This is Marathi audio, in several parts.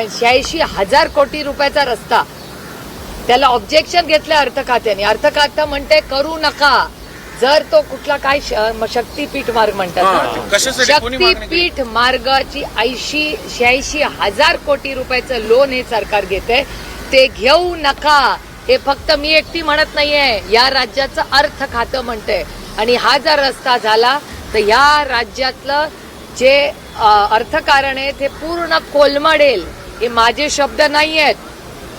शहाऐंशी हजार कोटी रुपयाचा रस्ता. त्याला ऑब्जेक्शन घेतलं अर्थ खात्याने अर्थ खातं म्हणते करू नका. जर तो कुठला काय शक्तीपीठ मार्ग म्हणतात? शक्तीपीठ मार्गाची ऐंशी शहाऐंशी हजार कोटी रुपयाचं लोन हे सरकार घेते ते घेऊ नका. हे फक्त मी एकटी म्हणत नाहीये. या राज्याचं अर्थ खातं म्हणते आणि हा जर रस्ता झाला तर या राज्यातलं जे अर्थकारण आहे ते पूर्ण कोलमडेल. हे माझे शब्द नाही आहेत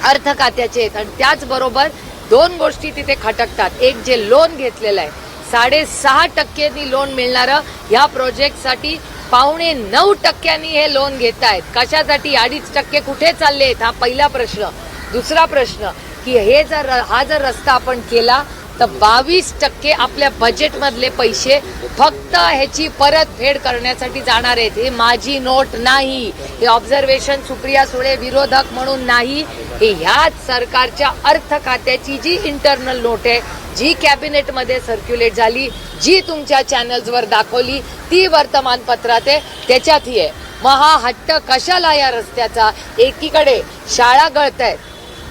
अर्थ खात्याचे आहेत. आणि त्याचबरोबर दोन गोष्टी तिथे खटकतात. एक जे लोन घेतलेलं आहे. साडेसहा टक्क्यांनी लोन मिळणारं ह्या प्रोजेक्टसाठी पावणे नऊ टक्क्यांनी हे लोन घेत आहेत कशासाठी? अडीच टक्के कुठे चालले आहेत हा पहिला प्रश्न. दुसरा प्रश्न की हे जर हा जर रस्ता आपण केला तर बावीस टक्के आपल्या बजेटमधले पैसे फक्त ह्याची परतफेड करण्यासाठी जाणार आहेत. हे माझी नोट नाही. हे ऑब्झर्वेशन सुप्रिया सुळे विरोधक म्हणून नाही. हे ह्याच सरकारच्या अर्थ खात्याची जी इंटरनल नोट आहे जी कॅबिनेटमध्ये सर्क्युलेट झाली जी तुमच्या चॅनल्सवर दाखवली ती वर्तमानपत्रात आहे. त्याच्यात ही आहे मग हा हट्ट कशाला या रस्त्याचा? एकीकडे शाळा गळत आहेत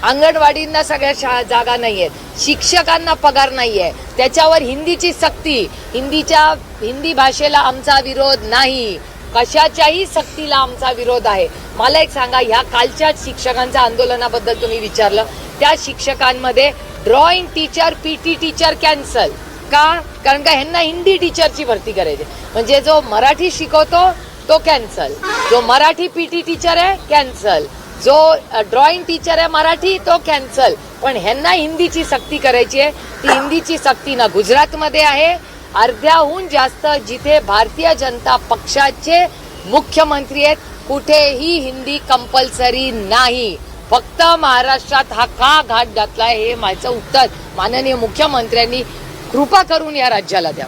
अंगणवाडींना सगळ्या शा जागा नाही आहेत शिक्षकांना पगार नाही आहे त्याच्यावर हिंदीची सक्ती. हिंदीच्या हिंदी भाषेला आमचा विरोध नाही. कशाच्याही सक्तीला आमचा विरोध आहे. मला एक सांगा ह्या कालच्या शिक्षकांच्या आंदोलनाबद्दल तुम्ही विचारलं. त्या शिक्षकांमध्ये drawing teacher P T teacher cancel का? कारण का ह्यांना हिंदी टीचरची भरती करायची म्हणजे जो मराठी शिकवतो तो कॅन्सल जो मराठी पी टी टीचर आहे कॅन्सल जो ड्रॉइंग टीचर आहे मराठी तो कॅन्सल पण ह्यांना हिंदीची सक्ती करायची आहे. ती हिंदीची सक्ती ना गुजरातमध्ये आहे. अर्ध्याहून जास्त जिथे भारतीय जनता पक्षाचे मुख्यमंत्री आहेत कुठेही हिंदी कंपल्सरी नाही. फक्त महाराष्ट्रात हा का घाट घातलाय हे माझं उत्तर. माननीय मुख्यमंत्र्यांनी कृपा करून या राज्याला द्या.